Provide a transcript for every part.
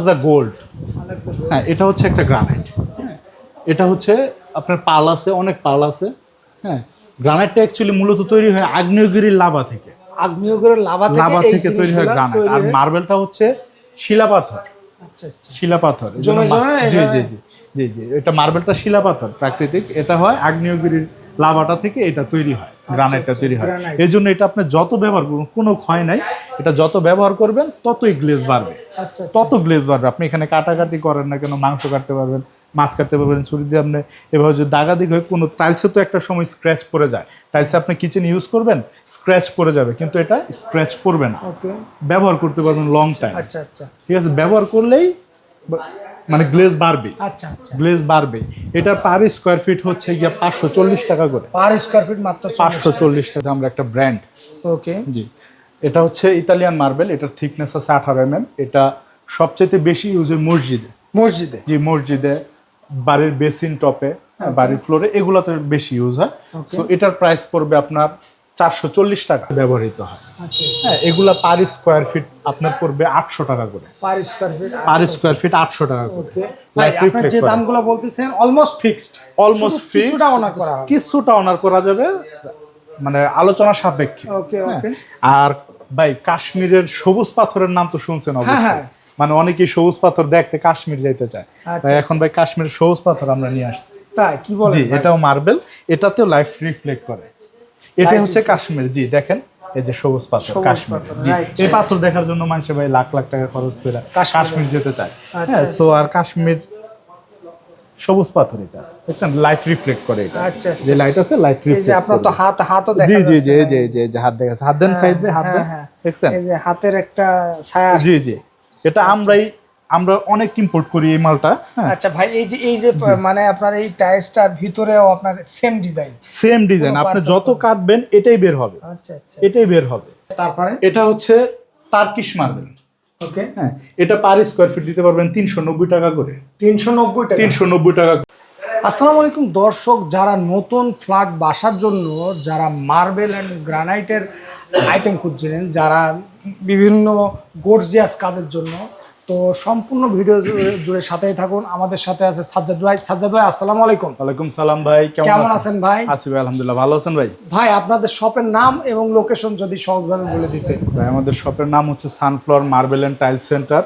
আলাকজা gold হ্যাঁ এটা হচ্ছে একটা গ্রানাইট হ্যাঁ এটা হচ্ছে আপনার পাল আছে অনেক পাল আছে হ্যাঁ গ্রানাইটটা অ্যাকচুয়ালি মূলত তৈরি হয় আগ্নেয়গিরির লাভা থেকে। আগ্নেয়গিরির লাভা থেকে লাভা থেকে তৈরি হয় গ্রানাইট আর মার্বেলটা হচ্ছে শিলাপাথর। আচ্ছা আচ্ছা। শিলাপাথর। জি জি জি। জি জি। এটা মার্বেলটা শিলাপাথর প্রাকৃতিক। এটা হয় আগ্নেয়গিরির লাভাটা থেকে এটা তৈরি হয় গ্রানাইটটা তৈরি হয়। এই জন্য এটা আপনি যত ব্যবহার করুন কোনো ক্ষয় নাই এটা যত ব্যবহার করবেন ততই গ্লেজ বাড়বে। আচ্ছা তত গ্লেজ বাড়বে। আপনি এখানে কাটাকাটি করেন না কেন মাংস কাটতে পারবেন মাছ কাটতে পারবেন ছুরি দিয়ে আপনি এভাবে যদি দাগাদিগ হয়ে কোনো টাইলসে তো একটা সময় স্ক্র্যাচ পড়ে যায়। টাইলসে আপনি কিচেন ইউজ করবেন স্ক্র্যাচ পড়ে যাবে কিন্তু এটা স্ক্র্যাচ পড়বে না। ব্যবহার করতে পারবেন লং টাইম আচ্ছা আচ্ছা। ঠিক আছে? ব্যবহার করলেই মানে গ্লেজ বাড়বে আচ্ছা আচ্ছা। গ্লেজ বাড়বে এটার পার স্কোয়ার ফিট হচ্ছে গিয়ে পাঁচশো চল্লিশ টাকা করে। পার স্কোয়ার ফিট মাত্র পাঁচশো চল্লিশ টাকা আমরা একটা ব্র্যান্ড ওকে জি। এটা হচ্ছে ইতালিয়ান মার্বেল এটার থিকনেস আছে আঠারো এম এটা সবচেয়ে বেশি ইউজ হয় মসজিদে। মসজিদে? জি মসজিদে বাড়ির বেসিন টপে হ্যাঁ, বাড়ির ফ্লোরে এগুলোতে বেশি ইউজ হয়। সো এটার প্রাইস পড়বে আপনার চারশো চল্লিশ টাকা ব্যবহৃত হয়। আচ্ছা হ্যাঁ এগুলা পার স্কোয়ার ফিট আপনার পড়বে আটশো টাকা করে। Per square feet per square feet আটশো টাকা করে। আপনার যে দামগুলো বলতেছেন অলমোস্ট ফিক্সড অলমোস্ট কিছুটা অনার করা কিছুটা অনার করা যাবে মানে আলোচনা সাপেক্ষে। ওকে ওকে আর ভাই কাশ্মীরের সবুজ পাথরের নাম তো শুনছেন অবশ্যই। হ্যাঁ। মানে অনেকেই সবুজ পাথর দেখতে কাশ্মীর যাইতে চায়। আচ্ছা, এখন ভাই কাশ্মীরের সবুজ পাথর আমরা নিয়ে আসছি। তাই কি বলেন এটাও মার্বেল এটাতেও লাইফ রিফ্লেক্ট করে। এটা হচ্ছে কাশ্মীর জি দেখেন এই যে সবুজ পাথর কাশ্মীর জি এই পাথর দেখার জন্য মানুষে ভাই লাখ লাখ টাকা খরচ করে কাশ্মীর যেতে চায়। আচ্ছা, হ্যাঁ সো আর কাশ্মীর সবুজ পাথর এটা দেখছেন? লাইট রিফ্লেক্ট করে এটা। আচ্ছা, আচ্ছা, যে লাইট আছে লাইট যে রিফ্লেক্ট আপনার তো হাত হাতও দেখা জি জি যাচ্ছে জি এই যে হাত দেখাচ্ছে হাত দেন সাইড দিয়ে হাত হ্যাঁ, দেন। হ্যাঁ। দেখছেন? এই যে হাতের একটা ছায়া জি জি। এটা আমরাই আমরা অনেক ইম্পোর্ট করি এই মালটা হ্যাঁ। আচ্ছা ভাই এই যে এই যে মানে আপনার এই টাইলসটার ভিতরেও আপনার সেম ডিজাইন সেম ডিজাইন আপনি যত কাটবেন এটাই বের হবে। আচ্ছা আচ্ছা। এটাই বের হবে। তারপরে? এটা হচ্ছে তার্কিশ মার্বেল ওকে হ্যাঁ এটা পার স্কোয়ার ফিট দিতে পারবেন তিনশো নব্বই টাকা করে। তিনশো নব্বই টাকা। তিনশো নব্বই টাকা। আসসালামু আলাইকুম দর্শক যারা নতুন ফ্ল্যাট বাসার জন্য যারা মার্বেল অ্যান্ড গ্রানাইটের আইটেম খুঁজছিলেন যারা বিভিন্ন গোর্জিয়াস কাজের জন্য তো সম্পূর্ণ ভিডিও জুড়ে- সাথেই থাকুন। আমাদের সাথে আছে সাজ্জাদ ভাই। সাজ্জাদ ভাই আসসালামু আলাইকুম। ওয়ালাইকুম সালাম ভাই কেমন আছেন? ভাই? আছি ভাই আলহামদুলিল্লাহ ভালো আছেন ভাই? ভাই আপনাদের শপের নাম এবং লোকেশন যদি সহজভাবে বলে দিতেন। ভাই আমাদের শপের নাম হচ্ছে sunflower marble and tile centre.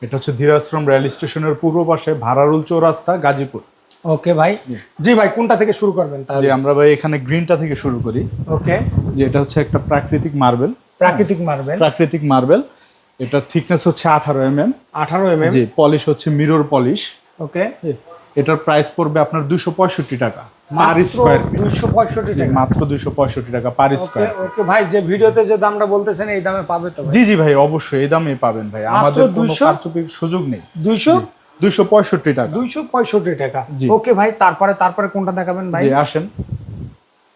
এটা হচ্ছে ধীরাশ্রম রেল স্টেশনের পূর্ব পাশে ভাড়ারুল চৌরাস্তা গাজীপুর। ওকে ভাই। জি ভাই কোনটা থেকে শুরু করবেন তাহলে? আমরা ভাই এখানে গ্রিনটা থেকে শুরু করি। ওকে। যে এটা হচ্ছে একটা প্রাকৃতিক মার্বেল। প্রাকৃতিক মার্বেল। প্রাকৃতিক মার্বেল। এটার থিকনেস হচ্ছে আঠারো এম এম আঠারো এম এম জি পলিশ হচ্ছে মিরর পলিশ ওকে এটার প্রাইস পড়বে আপনার দুশো পঁয়ষট্টি টাকা পার স্কোয়ার ফিট দুইশো পঁয়ষট্টি টাকা। মাত্র দুশো পঁয়ষট্টি টাকা পার স্কোয়ার ওকে ভাই যে ভিডিওতে যে দামটা বলতেছেন এই দামে পাবে তো জি জি ভাই অবশ্যই এই দামে পাবেন ভাই। আমাদের কোনো 200? কারচুপির সুযোগ নেই। দুইশো দুইশো পঁয়ষট্টি টাকা। দুইশো পঁয়ষট্টি টাকা। ওকে ভাই তারপরে তারপরে কোনটা দেখাবেন ভাই? জি আসেন।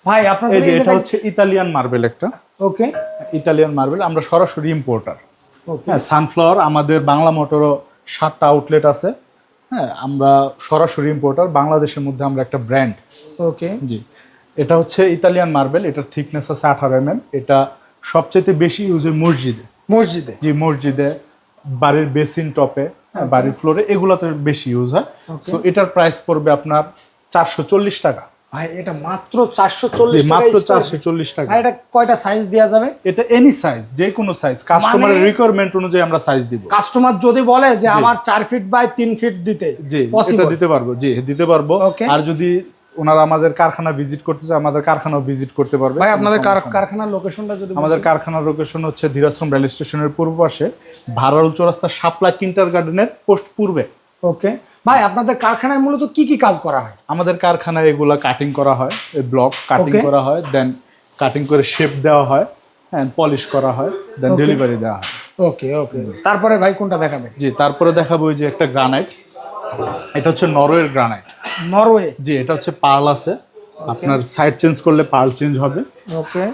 ভাই আপনাদের এটা হচ্ছে ইতালিয়ান মার্বেল একটা। ওকে ইতালিয়ান মার্বেল আমরা সরাসরি ইম্পোর্টার হ্যাঁ সানফ্লাওয়ার আমাদের বাংলা মোটরও সাতটা আউটলেট আছে। হ্যাঁ আমরা সরাসরি ইম্পোর্টার বাংলাদেশের মধ্যে আমরা একটা ব্র্যান্ড ওকে জি। এটা হচ্ছে ইতালিয়ান মার্বেল এটার থিকনেস আছে আঠারো এম এটা সবচেয়ে বেশি ইউজ হয় মসজিদে। মসজিদে? জি মসজিদে বাড়ির বেসিন টপে হ্যাঁ, বাড়ির ফ্লোরে এগুলোতে বেশি ইউজ হয়. সো এটার প্রাইস পড়বে আপনার চারশো চল্লিশ টাকা। ভাই এটা মাত্র চারশো চল্লিশ মাত্র চারশো চল্লিশ টাকা। এটা কয়টা সাইজ দেওয়া যাবে? এটা এনি সাইজ যে কোনো সাইজ কাস্টমারের মানে- রিকোয়ারমেন্ট অনুযায়ী আমরা সাইজ দিব। কাস্টমার যদি বলে যে আমার চার ফিট বাই তিন ফিট দিতে জি এটা দিতে পারব জি দিতে পারব. আর যদি ওনারা আমাদের কারখানা ভিজিট করতে চায় আমাদের কারখানাও ভিজিট করতে পারবে। ভাই আপনাদের কার- কারখানার লোকেশনটা যদি আমাদের কারখানার লোকেশন হচ্ছে ধীরাশ্রম রেল স্টেশনের পূর্ব পাশে ভাড়ারুল চৌরাস্তা শাপলা কিন্টার গার্ডেনের পোস্ট পূর্বে। ওকে ভাই আপনাদের কারখানায় মূলত কি কি কাজ করা হয়? আমাদের কারখানায় এগুলা কাটিং করা হয় ব্লক কাটিং করা হয় দেন কাটিং করে শেপ দেওয়া হয় হ্যাঁ পলিশ করা হয় দেন ডেলিভারি দেওয়া হয়। ওকে ওকে তারপরে ভাই কোনটা দেখাবেন? জি তারপরে দেখাবো ওই যে একটা গ্রানাইট এটা হচ্ছে নরওয়ের গ্রানাইট নরওয়ে? জি এটা হচ্ছে পার্ল আছে। আপনার সাইড চেঞ্জ করলে পার্ল চেঞ্জ হবে। ওকে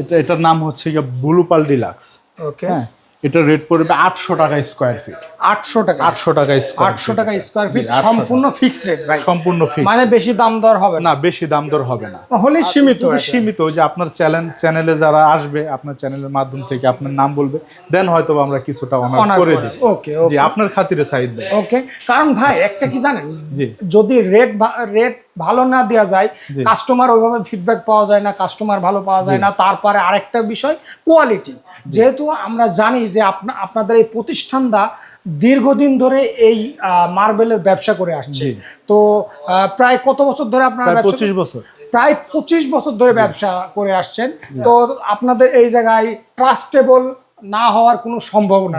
এটা এটার নাম হচ্ছে ব্লু পাল ডিলাক্স। ওকে হ্যাঁ এটা রেট পড়বে আটশো টাকা স্কোয়ার ফিট আটশো টাকা। আটশো টাকা স্কোয়ার আটশো টাকা স্কোয়ার ফিট সম্পূর্ণ ফিক্সড রেট ভাই। সম্পূর্ণ ফিক্স মানে বেশি দাম দর হবে না। বেশি দাম দর হবে না। হলে সীমিত সীমিত যে আপনার চ্যানেল চ্যানেলে যারা আসবে আপনার চ্যানেলের মাধ্যম থেকে আপনার নাম বলবে দেন হয়তো আমরা কিছুটা অনার করে। দিই। ওকে ওকে আপনার খাতিরে সাইড ভাই ওকে কারণ ভাই একটা কি জানেন? যদি রেট রেট ভালো না দেওয়া যায় কাস্টমার ওইভাবে ফিডব্যাক পাওয়া যায় না কাস্টমার ভালো পাওয়া যায় না। তারপরে আরেকটা বিষয় কোয়ালিটি যেহেতু আমরা জানি যে আপনা- আপনাদের এই প্রতিষ্ঠানটা দীর্ঘদিন ধরে এই মার্বেলের ব্যবসা করে আসছে। তো প্রায় কত বছর ধরে আপনারা পঁচিশ বছর। প্রায় পঁচিশ বছর ধরে ব্যবসা করে আসছেন। তো আপনাদের এই জায়গায় ট্রাস্টেবল না হওয়ার কোনো সম্ভাবনা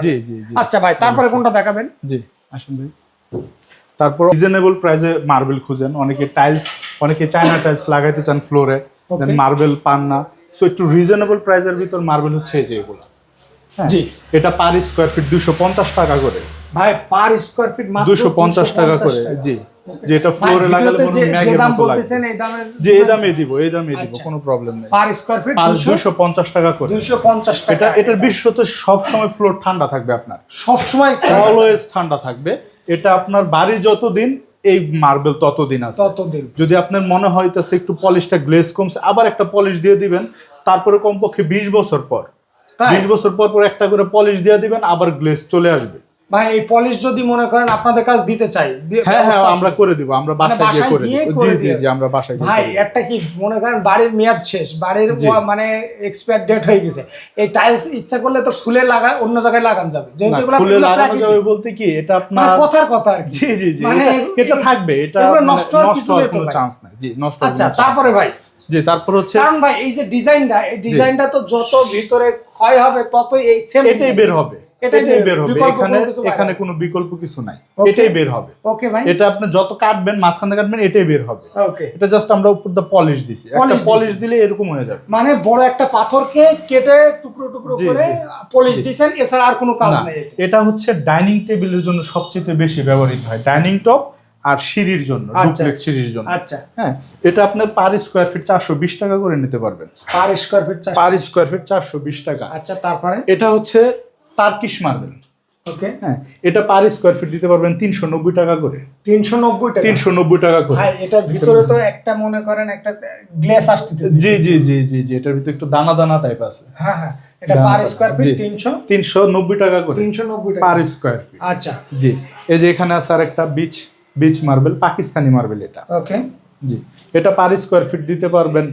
আচ্ছা ভাই তারপরে কোনটা দেখাবেন? জি আসুন ভাই। তারপর রিজনেবল প্রাইসে মার্বেল খুঁজেন। অনেকে টাইলস অনেকে চায়না টাইলস লাগাইতে চান ফ্লোরে দেন মার্বেল পান না। সো একটু রিজনেবল প্রাইসের ভিতর মার্বেল হচ্ছে এই যে এগুলো। হ্যাঁ, জি। এটা পার স্কোয়ার ফিট দুশো পঞ্চাশ টাকা করে। ভাই পার স্কোয়ার ফিট মাত্র পঞ্চাশ টাকা করে জি। যেটা ফ্লোরে লাগালে মনে যে- যে দাম বলতেছেন এই দামে যে এই দামে দিব এই দামে দিব আচ্ছা। কোনো প্রবলেম নেই। পার স্কোয়ার ফিট পাঁচ দুশো পঞ্চাশ টাকা করে। দুশো পঞ্চাশ এটা টাকা এটার বিশ্বতে সব সময় ফ্লোর ঠান্ডা থাকবে আপনার। সব সময় অলওয়েজ ঠান্ডা থাকবে। এটা আপনার বাড়ি যতদিন এই মার্বেল ততদিন আছে। ততদিন। যদি আপনার মনে হয় হইতেছে একটু পলিশটা গ্লেজ কমছে আবার একটা পলিশ দিয়ে দিবেন তারপরে কমপক্ষে বিশ বছর পর? বিশ বছর পর পর একটা করে পলিশ দিয়ে দিবেন আবার গ্লেজ চলে আসবে। ভাই এই পলিশ যদি মনে করেন আপনাদের কাছে দিতে চাই হ্যাঁ হ্যাঁ আমরা করে দিব আমরা মানে বাসায় গিয়ে করে গিয়ে দিব। জি জি আমরা বাসায় ভাই একটা কি মনে করেন বাড়ির মেয়াদ শেষ বাড়ির মানে এক্সপায়ার ডেট হয়ে গেছে। এই টাইলস ইচ্ছা করলে তো খুলে লাগা অন্য জায়গায় লাগান যাবে। যেহেতু এগুলো খুলে লাগানো যাবে বলতে কি এটা মানে আপনার কথার কথা আর জি জি জি মানে এটা- থাকবে এটা মানে নষ্ট হওয়ার কোনো চান্স নাই। জি নষ্ট আচ্ছা তারপরে ভাই। জি তারপর হচ্ছে কারণ ভাই এই যে ডিজাইনটা এই ডিজাইনটা তো যত ভিতরে ক্ষয় হবে তত এই সেম এটাই বের হবে। এটাই বের হবে। এখানে কোনো এখানে কোনো বিকল্প কিছু নাই। এটাই বের হবে। ওকে ভাই। এটা আপনি যত কাটবেন মাঝখানে কাটবেন এটাই বের হবে। ওকে এটা জাস্ট আমরা উপর দা পলিশ দিছি। একটা পলিশ দিলে এরকম হয়ে যাবে। মানে বড় একটা পাথরকে কেটে টুকরো টুকরো করে পলিশ দিছেন এছাড়া আর কোনো কাজ নেই। এটা হচ্ছে ডাইনিং টেবিলের জন্য সবচেয়ে বেশি ব্যবহৃত হয়। ডাইনিং টপ আর সিঁড়ির জন্য আচ্ছা। ডুপ্লেক্স সিঁড়ির জন্য। আচ্ছা। হ্যাঁ এটা আপনার পার স্কোয়ার ফিট চারশো বিশ টাকা করে নিতে পারবেন। Per square feet per square feet চারশো বিশ টাকা। আচ্ছা তারপরে? এটা হচ্ছে তার্কিশ মার্বেল ওকে হ্যাঁ এটা পার স্কোয়ার ফিট দিতে পারবেন তিনশো নব্বই টাকা করে। তিনশো নব্বই টাকা? তিনশো নব্বই টাকা করে। ভাই এটার ভিতরে তো একটা মনে করেন একটা গ্লেস আসতে জি জি জি জি জি এটার ভিতরে একটু দানা দানা টাইপ আছে। হ্যাঁ হ্যাঁ এটা পার। স্কোয়ার ফিট জি। তিনশো? তিনশো নব্বই টাকা করে। তিনশো নব্বই টাকা। পার স্কোয়ার ফিট আচ্ছা। জি এই যে এখানে আছে আর একটা বিচ বিচ মার্বেল পাকিস্তানি মার্বেল এটা। ওকে জি এটা পার স্কোয়ার ফিট দিতে পারবেন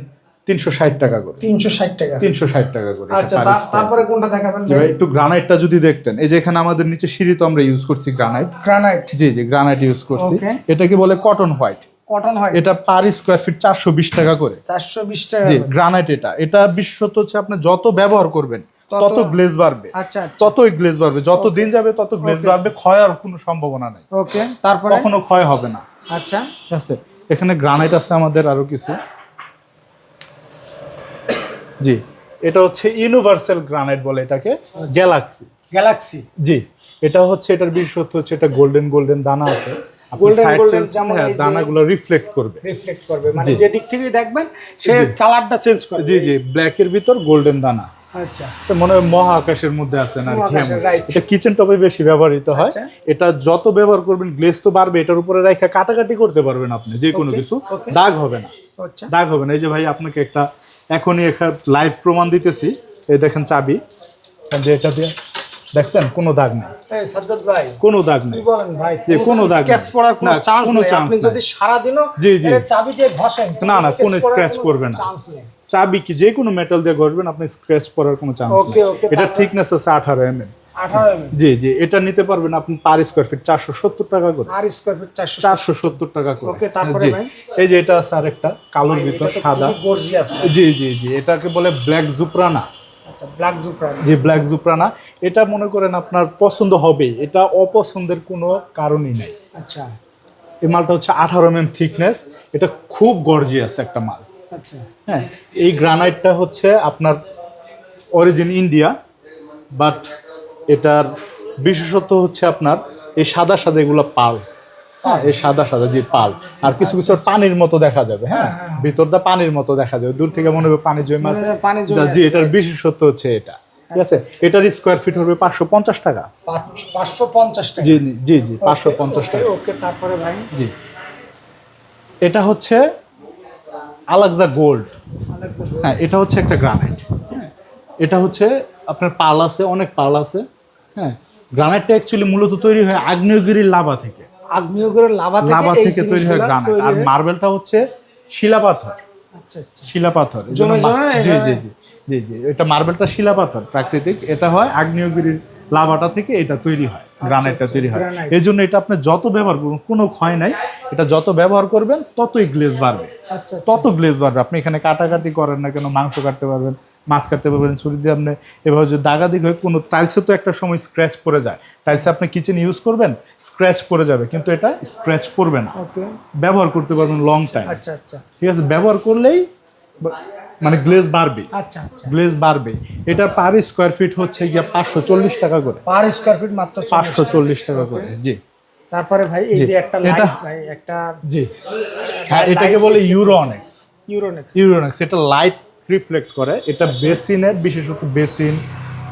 তিনশো ষাট টাকা করে। তিনশো ষাট টাকা। তিনশো ষাট টাকা করে আচ্ছা তারপরে কোনটা দেখাবেন একটু গ্রানাইটটা যদি দেখতেন এই যে এখানে আমাদের নিচে সিঁড়ি তো আমরা ইউজ করছি গ্রানাইট গ্রানাইট জি জি গ্রানাইট ইউজ করছি। এটাকে বলে কটন হোয়াইট কটন হয় এটা পার স্কোয়ার ফিট চারশো বিশ টাকা করে। চারশো বিশ টাকা জি গ্রানাইট এটা। এটা বিশেষত হচ্ছে আপনি যত ব্যবহার করবেন তত- তত গ্লেজ বাড়বে। আচ্ছা আচ্ছা। ততই গ্লেজ বাড়বে। যত দিন যাবে তত গ্লেজ বাড়বে ক্ষয় আর কোনো সম্ভাবনা নাই। ওকে তারপরে? কখনো ক্ষয় হবে না। আচ্ছা। ঠিক আছে? এখানে গ্রানাইট আছে আমাদের আরও কিছু। জি। এটা হচ্ছে ইউনিভার্সাল গ্রানাইট বলে এটাকে গ্যালাক্সি। গ্যালাক্সি। জি এটা হচ্ছে এটার বিশেষত্ব হচ্ছে এটা গোল্ডেন গোল্ডেন দানা আছে। আপনি Golden side golden change- যেমন হ্যাঁ, এই যে- দানাগুলো রিফ্লেক্ট করবে। রিফ্লেক্ট করবে মানে যে দিক থেকেই দেখবেন সে কালারটা চেঞ্জ করবে। জি জি ব্ল্যাকের ভিতর গোল্ডেন দানা। আচ্ছা। এটা মনে হয় মহা আকাশের মধ্যে আছে না মহাকাশের, এটা কিচেন টপে বেশি ব্যবহৃত হয়। আচ্ছা। এটা যত ব্যবহার করবেন গ্লেজ তো বাড়বে এটার উপরে রেখে কাটাকাটি করতে পারবেন আপনি যে কোনো কিছু। দাগ হবে না। আচ্ছা। দাগ হবে না। এই যে ভাই আপনাকে একটা এখনই একটা লাইভ প্রমাণ দিতেছি। এই দেখেন চাবি। যে এটা দিয়ে দেখছেন? কোনো দাগ নেই। সাজ্জাদ ভাই কোনো দাগ কি নেই। বলেন ভাই? যে কোনো দাগ স্কেচ পড়ার কোনো চান্স নেই। আপনি যদি সারা দিনও জি, জি। চাবি দিয়ে ঘষেন না, না, কোনো স্ক্র্যাচ না। চান্স নেই। চাবি কি যে কোনো মেটাল দিয়ে ঘষবেন আপনি স্ক্র্যাচ পড়ার কোনো চান্স এটা নেই। তারপর? থিকনেস আছে আঠারো এম এম 18 এমএম জি জি এটা নিতে পারবেন আপনি পার স্কোয়ার ফিট চারশো সত্তর টাকা করে। আর স্কয়ার ফিট 400 চারশো সত্তর টাকা করে। তারপরে এই যে এটা আছে আরেকটা কালোর ভিতর সাদা। জি জি জি এটাকে বলে ব্ল্যাক জুপ্রানা ব্ল্যাক জুপ্রান যে ব্ল্যাক জুপ্রানা এটা মনে করেন আপনার পছন্দ হবে এটা অপছন্দের কোনো কারণই নেই। আচ্ছা। এই মালটা হচ্ছে আঠারো এম এম থিকনেস এটা খুব গর্জিয়াস একটা মাল। আচ্ছা। হ্যাঁ এই গ্রানাইটটা হচ্ছে আপনার অরিজিন ইন্ডিয়া বাট এটার বিশেষত্ব হচ্ছে আপনার এই সাদা সাদা এগুলো পাল। হ্যাঁ এই সাদা সাদা যে পাল। আর কিছু কিছু পানির মতো দেখা যাবে হ্যাঁ? ভিতরটা পানির মতো দেখা যাবে। দূর থেকে মনে হবে পানি জমে আছে। পানি জি এটার. বিশেষত্ব হচ্ছে এটা। ঠিক আছে? এটার স্কোয়ার ফিট হবে পাঁচশো পঞ্চাশ টাকা। পাঁচ- পাঁচশো পঞ্চাশ টাকা। জি জি জি পাঁচশো পঞ্চাশ টাকা। ওকে তারপরে ভাই? জি। এটা হচ্ছে আলাকজা গোল্ড। হ্যাঁ এটা হচ্ছে একটা গ্রানাইট এটা হচ্ছে আপনার পাল আছে অনেক পাল আছে হ্যাঁ? গ্রানাইটটা অ্যাকচুয়ালি মূলত তৈরি হয় আগ্নেয়গিরির লাভা থেকে। আগ্নেয়গিরির লাভা থেকে লাভা থেকে তৈরি হয় গ্রানাইট। আর মার্বেলটা হচ্ছে শিলাপাথর। আচ্ছা আচ্ছা। শিলাপাথর। জমে জমে জি জি জি জি জি। এটা মার্বেলটা শিলাপাথর প্রাকৃতিক। এটা হয় আগ্নেয়গিরির লাভাটা থেকে এটা তৈরি হয় গ্রানাইটটা তৈরি হয়। এই জন্য এটা আপনি যত ব্যবহার করবেন কোনো ক্ষয় নাই। এটা যত ব্যবহার করবেন ততই গ্লেজ বাড়বে। আচ্ছা। তত গ্লেজ বাড়বে। আপনি এখানে কাটাকাটি করেন না কেন মাংস কাটতে পারবেন। মাছ কাটতে পারবেন ছুরি দিয়ে আপনি এভাবে যদি দাগাদিগ হয়ে কোনো টাইলসে তো একটা সময় স্ক্র্যাচ পড়ে যায়। টাইলসে আপনি কিচেন ইউজ করবেন স্ক্র্যাচ পড়ে যাবে কিন্তু এটা স্ক্র্যাচ পড়বে না। ব্যবহার করতে পারবেন লং টাইম আচ্ছা আচ্ছা। ঠিক আছে? ব্যবহার করলেই মানে গ্লেজ বাড়বে। আচ্ছা আচ্ছা। গ্লেজ বাড়বে। এটা পার স্কোয়ার ফিট হচ্ছে গিয়ে পাঁচশো চল্লিশ টাকা করে। পার স্কোয়ার ফিট মাত্র পাঁচশো চল্লিশ টাকা করে জি। তারপরে ভাই এই যে একটা লাইট ভাই একটা জি। হ্যাঁ এটাকে বলে ইউরোনেক্স ইউরোনেক্স ইউরোনেক্স এটা লাইট রিফ্লেক্ট করে এটা বেসিনের বিশেষত বেসিন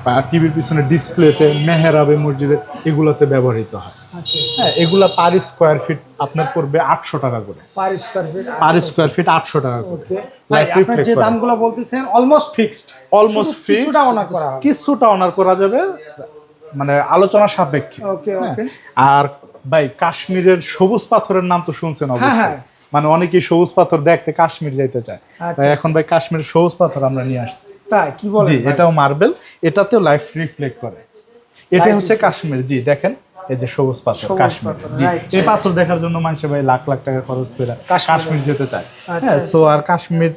বা টিভির পিছনে ডিসপ্লেতে মেহেরাবে মসজিদে এগুলোতে ব্যবহৃত হয়। আচ্ছা। হ্যাঁ এগুলা পার স্কোয়ার ফিট আপনার পড়বে আটশো টাকা করে। Per square feet per square feet আটশো টাকা করে। আপনার যে দামগুলো বলতেছেন অলমোস্ট ফিক্সড অলমোস্ট কিছুটা অনার করা কিছুটা অনার করা যাবে মানে আলোচনা সাপেক্ষে। ওকে ওকে। আর ভাই কাশ্মীরের সবুজ পাথরের নাম তো শুনছেন অবশ্যই হ্যাঁ। মানে অনেকেই সবুজ পাথর দেখতে কাশ্মীর যাইতে চায়। আচ্ছা, তাই এখন ভাই কাশ্মীরের সবুজ পাথর আমরা নিয়ে আসছি। তাই কি বলেন জি এটাও মার্বেল এটাতেও লাইফ রিফ্লেক্ট করে। এটা হচ্ছে কাশ্মীর। জি দেখেন এই যে সবুজ পাথর কাশ্মীর। জি এই পাথর দেখার জন্য মানুষ ভাই লাখ লাখ টাকা খরচ করে কাশ্মীর। যেতে চায়। আচ্ছা, হ্যাঁ সো আর কাশ্মীর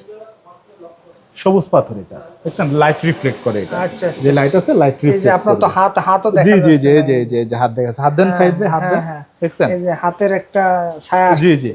সবুজ পাথর এটা। দেখছেন লাইট রিফ্লেক্ট করে এটা। আচ্ছা, আচ্ছা, যে লাইট আছে লাইট এই যে আপনার তো হাত হাতও দেখা জি জি জি এই এই যে হাত দেখাচ্ছে। হাত দেন সাইড দিয়ে হাত হ্যাঁ, দেন। হ্যাঁ। দেখছেন? এই যে হাতের একটা ছায়া জি জি।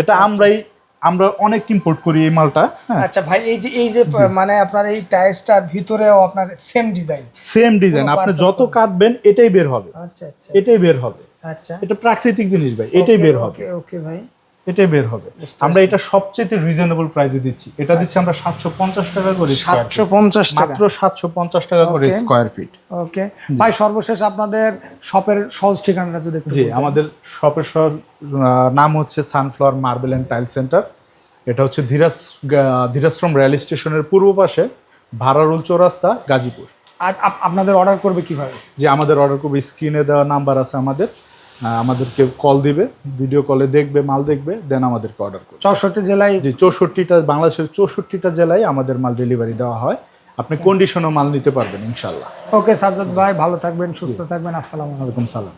এটা আমরাই আমরা অনেক ইম্পোর্ট করি এই মালটা হ্যাঁ। আচ্ছা ভাই এই যে এই যে মানে আপনার এই টাইলসটার ভিতরেও আপনার সেম ডিজাইন সেম ডিজাইন আপনি যত কাটবেন এটাই বের হবে। আচ্ছা আচ্ছা। এটাই বের হবে। আচ্ছা। এটা প্রাকৃতিক জিনিস ভাই এটাই বের হবে। ওকে ওকে ভাই। এটাই বের হবে। আমরা এটা সবচেয়ে রিজনেবল প্রাইসে দিচ্ছি। এটা দিচ্ছি আমরা সাতশো পঞ্চাশ টাকা করে সাতশো পঞ্চাশ মাত্র সাতশো পঞ্চাশ টাকা করে স্কোয়ার ফিট ওকে ভাই সর্বশেষ আপনাদের শপের সহজ ঠিকানাটা যদি জি আমাদের শপের নাম হচ্ছে sunflower marble and tile centre এটা হচ্ছে ধীরাজ গা- ধীরাশ্রম রেল স্টেশনের পূর্ব পাশে ভাড়ারুল চৌরাস্তা গাজীপুর। আপ- আপনাদের অর্ডার করবে কীভাবে? যে আমাদের অর্ডার করবে স্ক্রিনে দেওয়া নাম্বার আছে আমাদের। আমাদেরকে কল দিবে ভিডিও কলে দেখবে মাল দেখবে দেন আমাদেরকে অর্ডার করবে। চৌষট্টি জেলায় যে চৌষট্টিটা বাংলাদেশের চৌষট্টিটা জেলায় আমাদের মাল ডেলিভারি দেওয়া হয়। আপনি কন্ডিশনও মাল নিতে পারবেন ইনশাল্লাহ ওকে সাজ্জাদ ভাই ভালো থাকবেন সুস্থ থাকবেন আসসালামু আলাইকুম। সালাম।